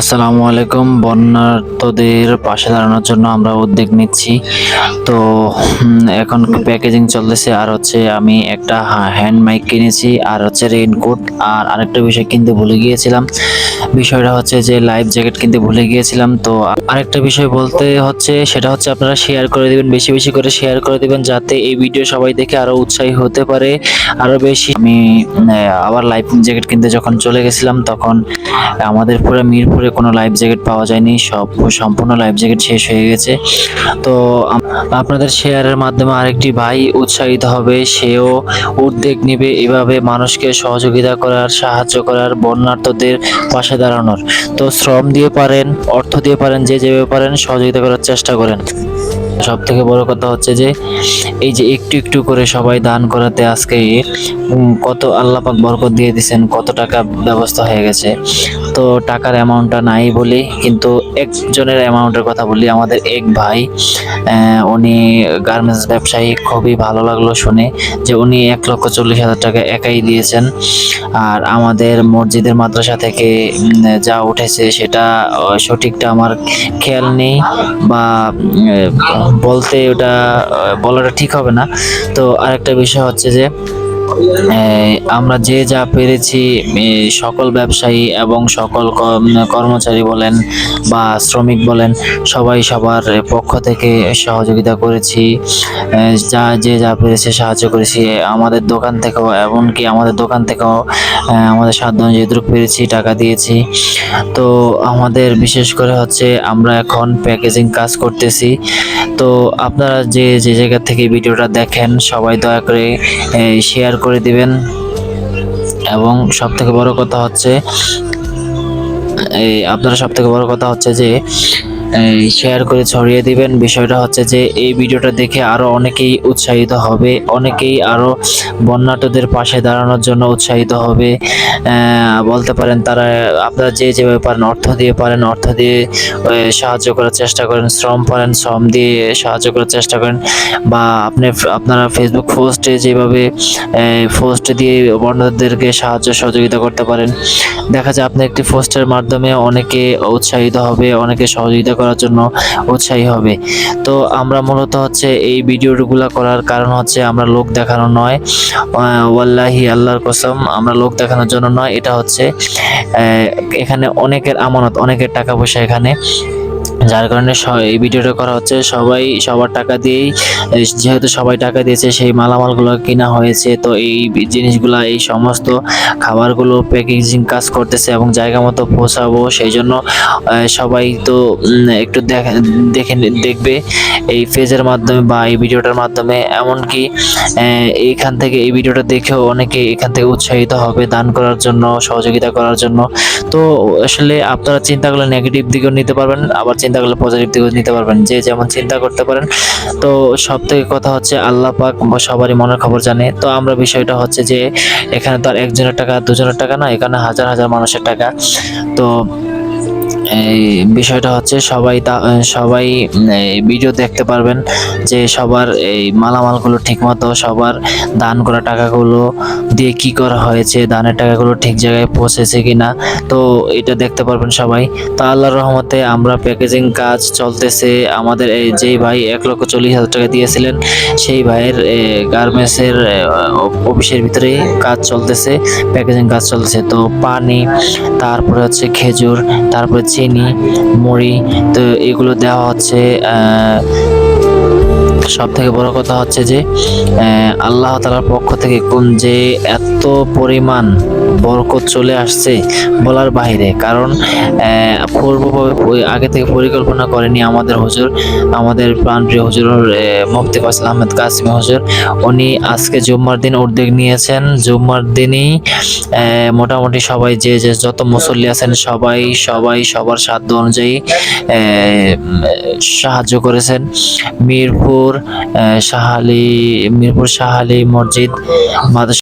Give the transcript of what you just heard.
আসসালামু আলাইকুম। বন্যার্থদের পাশে দাঁড়ানোর জন্য আমরা উদ্যোগ নিচ্ছি। তো এখন প্যাকেজিং চলতেছে। আর হচ্ছে আমি একটা হ্যান্ড মাইক কিনেছি, আর হচ্ছে রেইনকোট আর আরেকটা বিষয় কিনতে ভুলে গিয়েছিলাম। বিষয়টা হচ্ছে যে লাইফ জ্যাকেট কিনতে ভুলে গিয়েছিলাম। তো, আরেকটা বিষয় বলতে হচ্ছে, সেটা হচ্ছে আপনারা শেয়ার করে দিবেন, বেশি বেশি করে শেয়ার করে দিবেন, যাতে এই ভিডিও সবাই দেখে আরও উৎসাহী হতে পারে। আরও বেশি, আমি আবার লাইফ জ্যাকেট কিনতে যখন চলে গেছিলাম, তখন আমাদের পুরো মিরপুরে কোনো লাইফ জ্যাকেট পাওয়া যায়নি, সব সম্পূর্ণ লাইফ জ্যাকেট শেষ হয়ে গেছে। তো আপনাদের শেয়ারের মাধ্যমে আরেকটি ভাই উৎসাহিত হবে, সেও উদ্যোগ নেবে এভাবে মানুষকে সহযোগিতা করার, সাহায্য করার বন্যার্থদের পাশে দাঁড়ানোর। তো শ্রম দিয়ে পারেন, অর্থ দিয়ে পারেন, যে যেভাবে পারেন সহযোগিতা করার চেষ্টা করেন। সব থেকে বড় কথা হচ্ছে যে, এই যে একটু একটু করে সবাই দান করাতে আজকে কত আল্লাহ পাক বরকত দিয়ে দিছেন কত টাকা ব্যবস্থা হয়ে গেছে। তো টাকার অ্যামাউন্টটা নাই বলি, কিন্তু একজনের অ্যামাউন্টের কথা বলি, আমাদের এক ভাই উনি গার্মেন্টস ব্যবসায়ী, খুবই ভালো লাগল শুনে যে উনি এক লক্ষ চল্লিশ হাজার টাকা একাই দিয়েছেন। আর আমাদের মসজিদের মাদ্রাসা থেকে যা উঠেছে সেটা সঠিকটা আমার খেয়াল নেই বা বলতে ওটা বলাটা ঠিক হবে না। তো আরেকটা বিষয় হচ্ছে যে আমরা যে যা পেরেছি সকল ব্যবসায়ী এবং সকল কর্ম- কর্মচারী বলেন বা শ্রমিক বলেন, সবাই সবার পক্ষ থেকে সহযোগিতা করেছি। যা, যে যা পেরেছে সাহায্য করেছি। আমাদের দোকান থেকেও, এমনকি আমাদের দোকান থেকেও আমাদের সাধ্য যেটুকু পেরেছি, টাকা দিয়েছি। তো আমাদের বিশেষ করে হচ্ছে আমরা এখন প্যাকেজিং কাজ করতেছি। তো আপনারা যে যে জায়গা থেকে ভিডিওটা দেখেন, সবাই দয়া করে শেয়ার করে দিবেন। এবং সব থেকে বড় কথা হচ্ছে আপনারা সব থেকে বড় কথা হচ্ছে যে শেয়ার করে ছড়িয়ে দিবেন। বিষয়টা হচ্ছে যে, এই ভিডিওটা দেখে আরও অনেকেই উৎসাহিত হবে। অনেকেই আরও বন্যাটদের পাশে দাঁড়ানোর জন্য উৎসাহিত হবে। বলতে পারেন তারা, আপনারা যে যেভাবে পারেন অর্থ দিয়ে পারেন, অর্থ দিয়ে সাহায্য করার চেষ্টা করেন, শ্রম পারেন, শ্রম দিয়ে সাহায্য করার চেষ্টা করেন। বা আপনি আপনারা ফেসবুক পোস্টে যেভাবে পোস্ট দিয়ে বন্যাদেরকে সাহায্য সহযোগিতা করতে পারেন। দেখা যায় আপনি একটি পোস্টের মাধ্যমে অনেকে উৎসাহিত হবে, অনেকে সহযোগিতা করার জন্য উৎসাহী হবে। তো আমরা মূলত হচ্ছে এই ভিডিওগুলো করার কারণ হচ্ছে আমরা লোক দেখানো নয়। ওয়াল্লাহি আল্লাহর কসম, আমরা লোক দেখানোর জন্য নয়। এটা হচ্ছে এখানে অনেকের আমানত, অনেকের টাকা পয়সা এখানে। যার কারণে এই ভিডিওটা করা হচ্ছে। সবাই সবার টাকা দিয়েই যেহেতু সবাই টাকা দিয়েছে, সেই মালামালগুলো কিনা হয়েছে। তো এই জিনিসগুলা, এই সমস্ত খাবারগুলো প্যাকেজিং কাজ করতেছে এবং জায়গা মতো পৌঁছাবো। সেই জন্য সবাই তো একটু দেখা, দেখে দেখবে এই পেজের মাধ্যমে বা এই ভিডিওটার মাধ্যমে। এমনকি এইখান থেকে এই ভিডিওটা দেখেও অনেকে এখান থেকে উৎসাহিত হবে দান করার জন্য, সহযোগিতা করার জন্য। তো আসলে আপনারা চিন্তা করলে নেগেটিভ দিকেও নিতে পারবেন, আবার চিন্তা করলে পজিটিভ দিকে নিতে পারবেন। যে যেমন চিন্তা করতে পারেন, তো সব থেকে কথা হচ্ছে আল্লাহ পাক সবারই মনের খবর জানে। তো আমরা বিষয়টা হচ্ছে যে, এখানে তো আর একজনের টাকা, দুজনের টাকা না, এখানে হাজার হাজার মানুষের টাকা। তো বিষয়টা হচ্ছে সবাই তা- সবাই ভিডিও দেখতে পারবেন যে সবার এই মালামালগুলো ঠিকমতো, সবার দান করা টাকাগুলো দিয়ে কি করা হয়েছে, দানের টাকাগুলো ঠিক জায়গায় পৌঁছেছে কিনা, তো এটা দেখতে পারবেন সবাই। তা আল্লাহর রহমতে আমরা প্যাকেজিং কাজ চলতেছে। আমাদের এই যেই ভাই এক লক্ষ চল্লিশ হাজার টাকা দিয়েছিলেন, সেই ভাইয়ের গার্মেন্টসের অফিসের ভিতরে কাজ চলতেছে প্যাকেজিং কাজ চলতেছে। তো পানি, তারপরে হচ্ছে খেজুর, তারপরে চিনি মুড়ি তো এগুলো দেওয়া হচ্ছে সব থেকে বড় কথা হচ্ছে যে আল্লাহ তালার পক্ষ থেকে কোন যে এত পরিমাণ বরকত চলে আসছে বলার বাইরে কারণ পূর্বভাবে আগে থেকে পরিকল্পনা করেনি আমাদের হুজুর, আমাদের প্রাণপ্রিয় হুজুর মুফতি ফয়সাল আহমেদ কাসিম হুজুর, উনি আজকে জুম্মার দিন উদ্যোগ নিয়েছেন, জুম্মার দিনই মোটামুটি সবাই যে যে যত মুসল্লি আছেন সবাই সবাই সবার সাধ্য অনুযায়ী সাহায্য করেছেন। মিরপুর আহ, শাহালি মিরপুর শাহালি মসজিদ মাদ্রাসা